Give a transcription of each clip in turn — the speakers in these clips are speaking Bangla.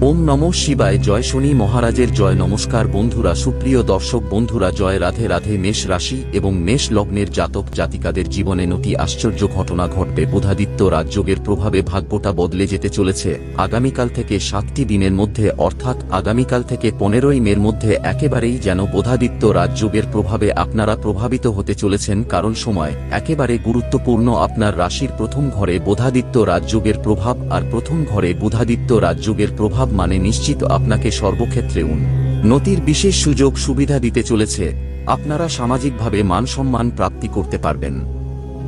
ওম নম শিবায় জয় শনি মহারাজের জয় নমস্কার বন্ধুরা সুপ্রিয় দর্শক বন্ধুরা জয় রাধে রাধে মেষ রাশি এবং মেষ লগ্নের জাতক জাতিকাদের জীবনে নটি আশ্চর্য ঘটনা ঘটবে বোধাদিত্য রাজযোগের প্রভাবে ভাগ্যটা বদলে যেতে চলেছে। আগামীকাল থেকে সাতটি দিনের মধ্যে অর্থাৎ আগামীকাল থেকে পনেরোই মের মধ্যে একেবারেই যেন বোধাদিত্য রাজযোগের প্রভাবে আপনারা প্রভাবিত হতে চলেছেন কারণ সময় একেবারে গুরুত্বপূর্ণ আপনার রাশির প্রথম ঘরে বোধাদিত্য রাজযোগের প্রভাব আর প্রথম ঘরে বুধাদিত্য রাজযোগের প্রভাব মানে নিশ্চিত আপনাকে সর্বক্ষেত্রে উন। নতির বিশেষ সুযোগ সুবিধা দিতে চলেছে, আপনারা সামাজিকভাবে মান সম্মান প্রাপ্তি করতে পারবেন।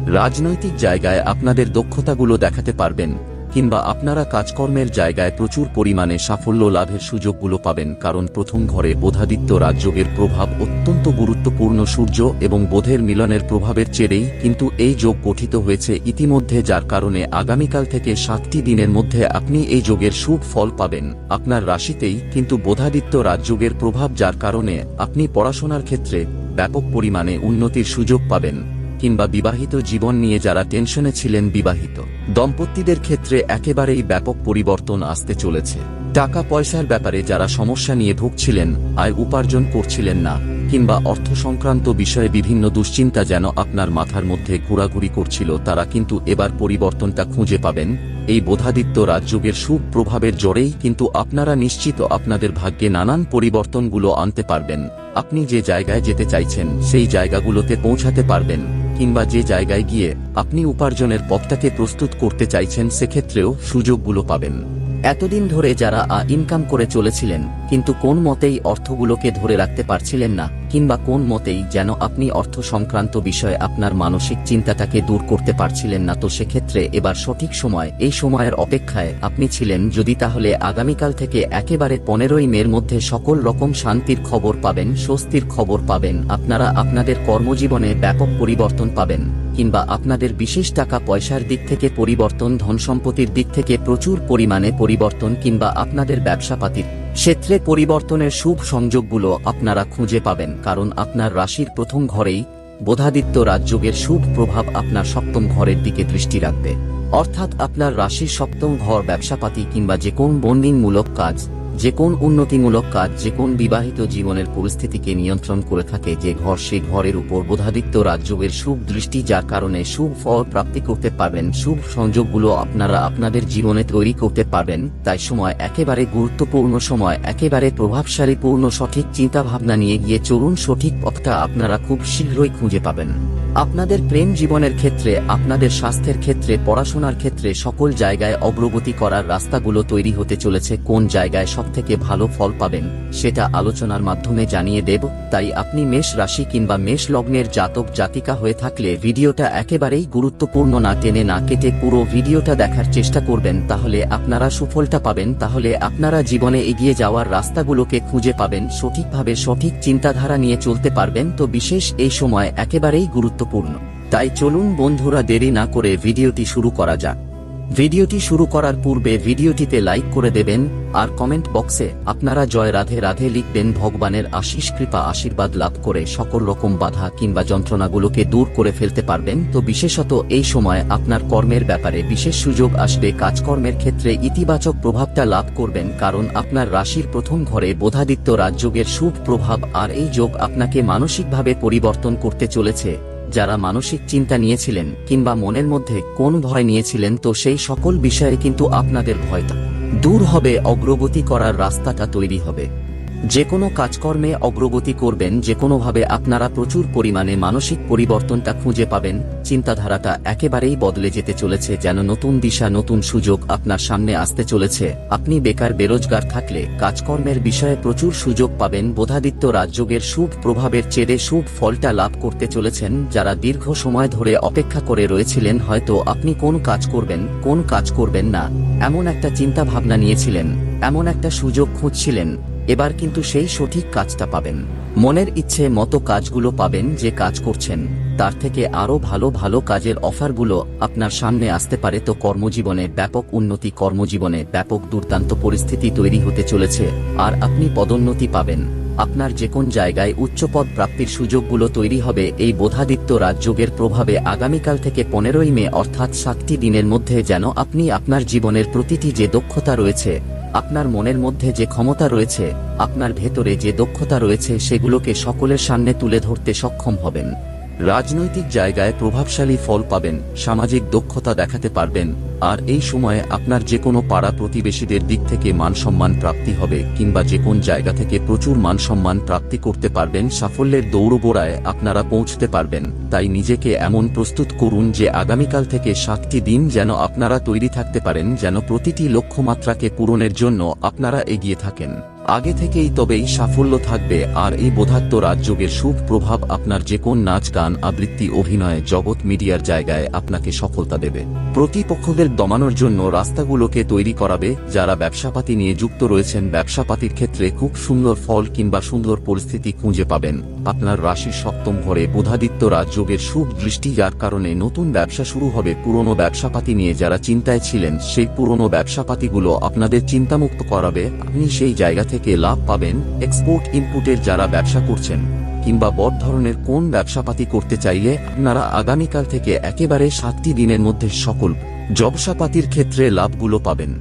রাজনৈতিক জায়গায় আপনাদের দক্ষতাগুলো দেখাতে পারবেন কিংবা আপনারা কাজকর্মের জায়গায় প্রচুর পরিমাণে সাফল্য লাভের সুযোগগুলো পাবেন কারণ প্রথম ঘরে বোধাদিত্য রাজযোগের প্রভাব অত্যন্ত গুরুত্বপূর্ণ সূর্য এবং বোধের মিলনের প্রভাবের চেরেই কিন্তু এই যোগ গঠিত হয়েছে ইতিমধ্যে যার কারণে আগামীকাল থেকে সাতটি দিনের মধ্যে আপনি এই যোগের সুখ ফল পাবেন। আপনার রাশিতেই কিন্তু বোধাদিত্য রাজযোগের প্রভাব যার কারণে আপনি পড়াশোনার ক্ষেত্রে ব্যাপক পরিমাণে উন্নতির সুযোগ পাবেন। কিংবা বিবাহিত জীবন নিয়ে যারা টেনশনে ছিলেন বিবাহিত, দম্পতিদের ক্ষেত্রে একেবারেই ব্যাপক পরিবর্তন আসতে চলেছে। টাকা পয়সার ব্যাপারে যারা সমস্যা নিয়ে ভুগছিলেন, আয় উপার্জন করছিলেন না, কিংবা অর্থ সংক্রান্ত বিষয়ে বিভিন্ন দুশ্চিন্তা যেন আপনার মাথার মধ্যে ঘোরাঘুরি করছিল, তারা কিন্তু এবার পরিবর্তনটা খুঁজে পাবেন। এই বোধাদিত্য রাজযোগের শুভ প্রভাবের জোরেই কিন্তু আপনারা নিশ্চিত আপনাদের ভাগ্যে নানান পরিবর্তনগুলো আনতে পারবেন। আপনি যে জায়গায় যেতে চাইছেন, সেই জায়গাগুলোতে পৌঁছাতে পারবেন। কিংবা যে জায়গায় গিয়ে আপনি উপার্জনের পথটাকে প্রস্তুত করতে চাইছেন, সেক্ষেত্রেও সুযোগগুলো পাবেন। এতদিন ধরে যারা আ ইনকাম করে চলেছিলেন কিন্তু কোন মতেই অর্থগুলোকে ধরে রাখতে পারছিলেন না, কিংবা কোন মতেই যেন আপনি অর্থ সংক্রান্ত বিষয়ে আপনার মানসিক চিন্তাটাকে দূর করতে পারছিলেন না। তো সেক্ষেত্রে এবার সঠিক সময়, এই সময়ের অপেক্ষায় আপনি ছিলেন যদি তাহলে আগামীকাল থেকে একেবারে পনেরোই মের মধ্যে সকল রকম শান্তির খবর পাবেন, স্বস্তির খবর পাবেন, আপনারা আপনাদের কর্মজীবনে ব্যাপক পরিবর্তন পাবেন, কিংবা আপনাদের বিশেষ টাকা পয়সার দিক থেকে পরিবর্তন ধন সম্পত্তির দিক থেকে প্রচুর পরিমাণে পরিবর্তন, কিংবা আপনাদের ব্যবসাপাতির ক্ষেত্রে পরিবর্তনের শুভ সংযোগগুলো আপনারা খুঁজে পাবেন কারণ আপনার রাশির প্রথম ঘরেই বোধাদিত্য রাজযোগের শুভ প্রভাব আপনার সপ্তম ঘরের দিকে দৃষ্টি রাখবে। অর্থাৎ আপনার রাশির সপ্তম ঘর ব্যবসাপাতি কিংবা যে কোন বন্দিনমূলক কাজ যে কোন উন্নতিমূলক কাজ যে কোন বিবাহিত জীবনের পরিস্থিতিকে নিয়ন্ত্রণ করে থাকে যে ঘর, সে ঘরের উপর বোধাদিত্য রাজযোগের শুভ দৃষ্টি যার কারণে শুভ ফল প্রাপ্তি করতে পারবেন, শুভ সংযোগগুলো আপনারা আপনাদের জীবনে তৈরি করতে পারবেন। তাই সময় একেবারে গুরুত্বপূর্ণ সময়, একেবারে প্রভাবশালীপূর্ণ সঠিক চিন্তাভাবনা নিয়ে গিয়ে চলুন সঠিক পথটা আপনারা খুব শীঘ্রই খুঁজে পাবেন। আপনাদের প্রেম জীবনের ক্ষেত্রে, আপনাদের স্বাস্থ্যের ক্ষেত্রে, পড়াশোনার ক্ষেত্রে সকল জায়গায় অগ্রগতি করার রাস্তাগুলো তৈরি হতে চলেছে। কোন জায়গায় সব থেকে ভালো ফল পাবেন, সেটা আলোচনার মাধ্যমে জানিয়ে দেব, তাই আপনি মেষ রাশি কিংবা মেষ লগ্নের জাতক জাতিকা হয়ে থাকলে ভিডিওটা একেবারেই গুরুত্বপূর্ণ না টেনে না কেটে পুরো ভিডিওটা দেখার চেষ্টা করবেন, তাহলে আপনারা সুফলটা পাবেন, তাহলে আপনারা জীবনে এগিয়ে যাওয়ার রাস্তাগুলোকে খুঁজে পাবেন, সঠিকভাবে সঠিক চিন্তাধারা নিয়ে চলতে পারবেন, তো বিশেষ এই সময় একেবারেই গুরুত্বপূর্ণ। তাই চলুন বন্ধুরা দেরি না করে ভিডিওটি শুরু করা যাক। ভিডিওটি শুরু করার পূর্বে ভিডিওটিতে লাইক করে দেবেন, আর কমেন্ট বক্সে আপনারা জয় রাধে রাধে লিখবেন, ভগবানের আশিস কৃপা আশীর্বাদ লাভ করে সকল রকম বাধা কিংবা যন্ত্রণাগুলোকে দূর করে ফেলতে পারবেন। তো বিশেষত এই সময় আপনার কর্মের ব্যাপারে বিশেষ সুযোগ আসবে। কাজকর্মের ক্ষেত্রে ইতিবাচক প্রভাবটা লাভ করবেন, কারণ আপনার রাশির প্রথম ঘরে বোধাদিত্য রাজযোগের শুভ প্রভাব, আর এই যোগ আপনাকে মানসিকভাবে পরিবর্তন করতে চলেছে। যারা মানসিক চিন্তা নিয়েছিলেন কিংবা মনের মধ্যে কোন ভয় নিয়েছিলেন তো সেই সকল বিষয়ে কিন্তু আপনাদের ভয়টা দূর হবে, অগ্রগতি করার রাস্তাটা তৈরি হবে। যে কোনো কাজকর্মে অগ্রগতি করবেন, যে কোনোভাবে আপনারা প্রচুর পরিমাণে মানসিক পরিবর্তনটা খুঁজে পাবেন, চিন্তাধারাটা একেবারেই বদলে যেতে চলেছে, যেন নতুন দিশা, নতুন সুযোগ আপনার সামনে আসতে চলেছে। আপনি বেকার, বেরোজগার থাকলে কাজকর্মের বিষয়ে প্রচুর সুযোগ পাবেন, বোধাদিত্য রাজযোগের শুভ প্রভাবের চেয়ে শুভ ফলটা লাভ করতে চলেছেন, যারা দীর্ঘ সময় ধরে অপেক্ষা করে রয়েছিলেন, হয়তো আপনি কোন কাজ করবেন, কোন কাজ করবেন না, এমন একটা চিন্তা ভাবনা নিয়েছিলেন। এমন একটা সুযোগ খুঁজছিলেন, এবার কিন্তু সেই সঠিক কাজটা পাবেন। মনের ইচ্ছে মতো কাজগুলো পাবেন যে কাজ করছেন, তার থেকে আরও ভালো ভালো কাজের অফারগুলো আপনার সামনে আসতে পারে। তো কর্মজীবনে ব্যাপক উন্নতি, কর্মজীবনে ব্যাপক দুর্দান্ত পরিস্থিতি তৈরি হতে চলেছে, আর আপনি পদোন্নতি পাবেন। আপনার যে কোন জায়গায় উচ্চপদ প্রাপ্তির সুযোগগুলো তৈরি হবে, এই বোধাদিত্য রাজযোগের প্রভাবে আগামীকাল থেকে পনেরোই মে অর্থাৎ সাতটি দিনের মধ্যে যেন আপনি আপনার জীবনের প্রতিটি যে দক্ষতা রয়েছে আপনার মনের মধ্যে যে ক্ষমতা রয়েছে, আপনার ভেতরে যে দক্ষতা রয়েছে, সেগুলোকে সকলের সামনে তুলে ধরতে সক্ষম হবেন। রাজনৈতিক জায়গায় প্রভাবশালী ফল পাবেন, সামাজিক দক্ষতা দেখাতে পারবেন, আর এই সময়ে আপনার যে কোনো পাড়া প্রতিবেশীদের দিক থেকে মান সম্মান প্রাপ্তি হবে কিংবা যে কোন জায়গা থেকে প্রচুর মান সম্মান প্রাপ্তি করতে পারবেন, সাফল্যের দৌড়গোড়ায় আপনারা পৌঁছতে পারবেন। তাই নিজেকে এমন প্রস্তুত করুন যে আগামীকাল থেকে সাতটি দিন যেন আপনারা তৈরি থাকতে পারেন, যেন প্রতিটি লক্ষ্যমাত্রাকে পূরণের জন্য আপনারা এগিয়ে থাকেন। আগে থেকেই তবেই সাফল্য থাকবে, আর এই বোধাত্ম রাজযোগের শুভ প্রভাব আপনার যে কোন নাচ, গান, আবৃত্তি, অভিনয়, জগৎ মিডিয়ার জায়গায় আপনাকে সফলতা দেবে। প্রতিপক্ষদের দমানোর জন্য রাস্তাগুলোকে তৈরি করাবে, যারা ব্যবসাপাতি নিয়ে যুক্ত রয়েছেন, ব্যবসাপাতির ক্ষেত্রে খুব সুন্দর ফল কিংবা সুন্দর পরিস্থিতি খুঁজে পাবেন। আপনার রাশির সপ্তম ঘরে বুধাদিত্য রাজযোগের শুভ দৃষ্টি, যার কারণে নতুন ব্যবসা শুরু হবে। পুরনো ব্যবসাপাতি নিয়ে যারা চিন্তায় ছিলেন, সেই পুরনো ব্যবসাপাতিগুলো আপনাদের চিন্তামুক্ত করাবে। আপনি সেই জায়গা থেকে লাভ পাবেন এক্সপোর্ট ইনপুটের যারা ব্যবসা করছেন, কিংবা বড় ধরনের কোন ব্যবসাপাতি করতে চাইলে আপনারা আগামীকাল থেকে একেবারে সাতটি দিনের মধ্যে সকল ব্যবসাপাতির ক্ষেত্রে লাভগুলো পাবেন।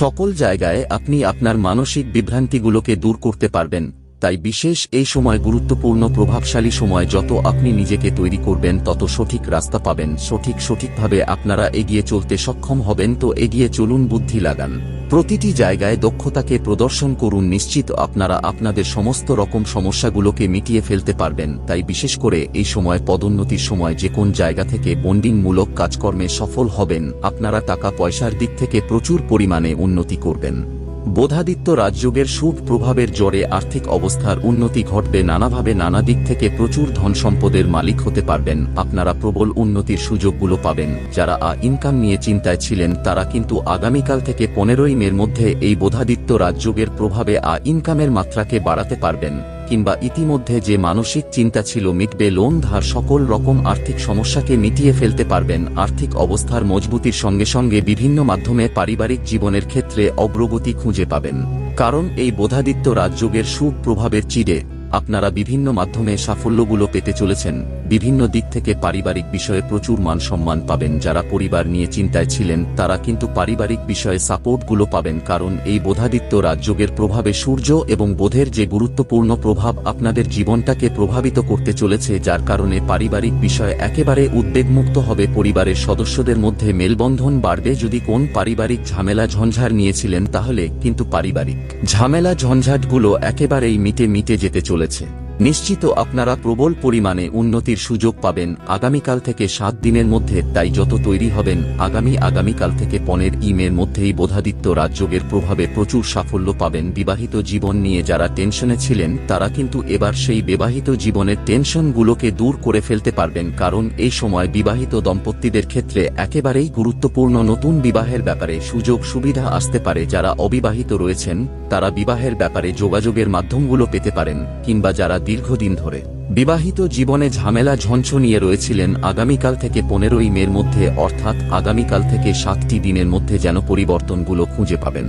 সকল জায়গায় আপনি আপনার মানসিক বিভ্রান্তিগুলোকে দূর করতে পারবেন, তাই বিশেষ এই সময় গুরুত্বপূর্ণ প্রভাবশালী সময় যত আপনি নিজেকে তৈরি করবেন তত সঠিক রাস্তা পাবেন, সঠিক সঠিকভাবে আপনারা এগিয়ে চলতে সক্ষম হবেন, তো এগিয়ে চলুন বুদ্ধি লাগান। প্রতিটি জায়গায় দক্ষতাকে প্রদর্শন করুন নিশ্চিত আপনারা আপনাদের সমস্ত রকম সমস্যাগুলোকে মিটিয়ে ফেলতে পারবেন। তাই বিশেষ করে এই সময় পদোন্নতির সময় যে কোন জায়গা থেকে বন্ডিংমূলক কাজকর্মে সফল হবেন, আপনারা টাকা পয়সার দিক থেকে প্রচুর পরিমাণে উন্নতি করবেন। বোধাদিত্য রাজযোগের শুভ প্রভাবের জোরে আর্থিক অবস্থার উন্নতি ঘটবে নানাভাবে নানা দিক থেকে প্রচুর ধন সম্পদের মালিক হতে পারবেন। আপনারা প্রবল উন্নতির সুযোগগুলো পাবেন। যারা আ ইনকাম নিয়ে চিন্তায় ছিলেন, তারা কিন্তু আগামীকাল থেকে পনেরোই মের মধ্যে এই বোধাদিত্য রাজযোগের প্রভাবে আ ইনকামের মাত্রাকে বাড়াতে পারবেন। কিংবা ইতিমধ্যে যে মানসিক চিন্তা ছিল মিটবে লোন ধার সকল রকম আর্থিক সমস্যাকে মিটিয়ে ফেলতে পারবেন। আর্থিক অবস্থার মজবুতির সঙ্গে সঙ্গে বিভিন্ন মাধ্যমে পারিবারিক জীবনের ক্ষেত্রে অগ্রগতি খুঁজে পাবেন। কারণ এই বোধাদিত্য রাজযোগের সুপ্রভাবের চিড়ে। আপনারা বিভিন্ন মাধ্যমে সাফল্যগুলো পেতে চলেছেন। বিভিন্ন দিক থেকে পারিবারিক বিষয়ে প্রচুর মান সম্মান পাবেন যারা পরিবার নিয়ে চিন্তায় ছিলেন, তারা কিন্তু পারিবারিক বিষয়ে সাপোর্টগুলো পাবেন কারণ এই বোধাদিত্য রাজযোগের প্রভাবে সূর্য এবং বোধের যে গুরুত্বপূর্ণ প্রভাব আপনাদের জীবনটাকে প্রভাবিত করতে চলেছে, যার কারণে পারিবারিক বিষয়ে একেবারে উদ্বেগমুক্ত হবে। পরিবারের সদস্যদের মধ্যে মেলবন্ধন বাড়বে। যদি কোন পারিবারিক ঝামেলা ঝঞ্ঝার নিয়েছিলেন, তাহলে কিন্তু পারিবারিক ঝামেলা ঝঞ্ঝাটগুলো একেবারেই মিটে মিটে যেতে চলেছে। নিশ্চিত আপনারা প্রবল পরিমাণে উন্নতির সুযোগ পাবেন। আগামীকাল থেকে সাত দিনের মধ্যে তাই যত তৈরি হবেন, আগামী আগামীকাল থেকে পনেরো ইমের মধ্যেই বোধাদিত্য রাজযোগের প্রভাবে প্রচুর সাফল্য পাবেন। বিবাহিত জীবন নিয়ে যারা টেনশনে ছিলেন, তারা কিন্তু এবার সেই বিবাহিত জীবনের টেনশনগুলোকে দূর করে ফেলতে পারবেন। কারণ এই সময় বিবাহিত দম্পতিদের ক্ষেত্রে একেবারেই গুরুত্বপূর্ণ নতুন বিবাহের ব্যাপারে সুযোগ সুবিধা আসতে পারে যারা অবিবাহিত রয়েছেন। তারা বিবাহের ব্যাপারে যোগাযোগের মাধ্যমগুলো পেতে পারেন, কিংবা যারা দীর্ঘদিন ধরে বিবাহিত জীবনে ঝামেলা ঝঞ্ঝ নিয়ে রয়েছিলেন, আগামীকাল থেকে পনেরোই মের মধ্যে, অর্থাৎ আগামীকাল থেকে সাতটি দিনের মধ্যে যেন পরিবর্তনগুলো খুঁজে পাবেন।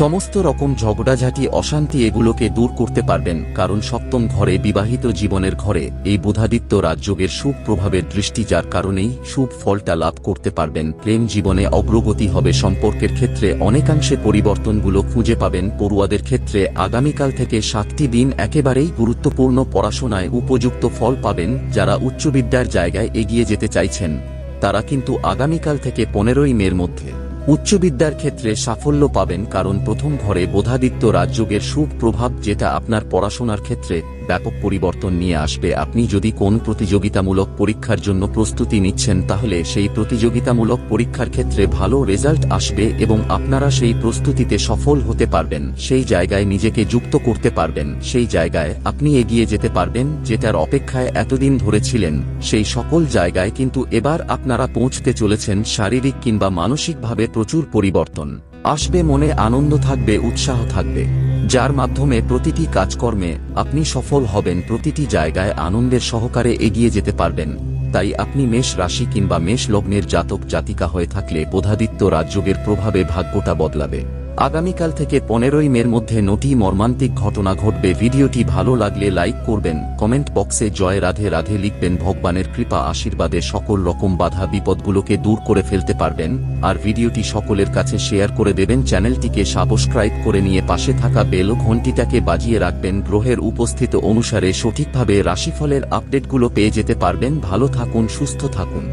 সমস্ত রকম ঝগড়াঝাটি, অশান্তি এগুলোকে দূর করতে পারবেন, কারণ সপ্তম ঘরে বিবাহিত জীবনের ঘরে এই বুধাদিত্য রাজযোগের শুভ প্রভাবের দৃষ্টি যার কারণেই শুভ ফলটা লাভ করতে পারবেন। প্রেম জীবনে অগ্রগতি হবে সম্পর্কের ক্ষেত্রে, অনেকাংশে পরিবর্তনগুলো খুঁজে পাবেন। পড়ুয়াদের ক্ষেত্রে আগামীকাল থেকে সাতটি দিন একেবারেই গুরুত্বপূর্ণ পড়াশোনায় উপযুক্ত ফল পাবেন, যারা উচ্চবিদ্যার জায়গায় এগিয়ে যেতে চাইছেন। তারা কিন্তু আগামীকাল থেকে পনেরোই মের মধ্যে উচ্চবিদ্যার ক্ষেত্রে সাফল্য পাবেন কারণ প্রথম ঘরে বোধাদিত্য রাজযোগের শুভ প্রভাব যেটা আপনার পড়াশোনার ক্ষেত্রে ব্যাপক পরিবর্তন নিয়ে আসবে। আপনি যদি কোন প্রতিযোগিতামূলক পরীক্ষার জন্য প্রস্তুতি নিচ্ছেন, তাহলে সেই প্রতিযোগিতামূলক পরীক্ষার ক্ষেত্রে ভালো রেজাল্ট আসবে এবং আপনারা সেই প্রস্তুতিতে সফল হতে পারবেন। সেই জায়গায় নিজেকে যুক্ত করতে পারবেন। সেই জায়গায় আপনি এগিয়ে যেতে পারবেন, যেটার অপেক্ষায় এতদিন ধরেছিলেন সেই সকল জায়গায় কিন্তু এবার আপনারা পৌঁছতে চলেছেন শারীরিক কিংবা মানসিকভাবে প্রচুর পরিবর্তন। আসবে মনে আনন্দ থাকবে, উৎসাহ থাকবে। যার মাধ্যমে প্রতিটি কাজকর্মে আপনি সফল হবেন, প্রতিটি জায়গায় আনন্দের সহকারে এগিয়ে যেতে পারবেন। তাই আপনি মেষ রাশি কিংবা মেষ লগ্নের জাতক জাতিকা হয়ে থাকলে বোধাদিত্য রাজযোগের প্রভাবে ভাগ্যটা বদলাবে। আগামীকাল থেকে পনেরোই মের মধ্যে নটি মর্মান্তিক ঘটনা ঘটবে। ভিডিওটি ভালো লাগলে লাইক করবেন, কমেন্ট বক্সে জয় রাধে রাধে লিখবেন। ভগবানের কৃপা আশীর্বাদে সকল রকম বাধা বিপদগুলোকে দূর করে ফেলতে পারবেন। আর ভিডিওটি সকলের কাছে শেয়ার করে দেবেন। চ্যানেলটিকে সাবস্ক্রাইব করে নিয়ে পাশে থাকা বেল ও ঘন্টিটাকে বাজিয়ে রাখবেন। গ্রহের উপস্থিত অনুসারে সঠিকভাবে রাশিফলের আপডেটগুলো পেয়ে যেতে পারবেন। ভালো থাকুন, সুস্থ থাকুন।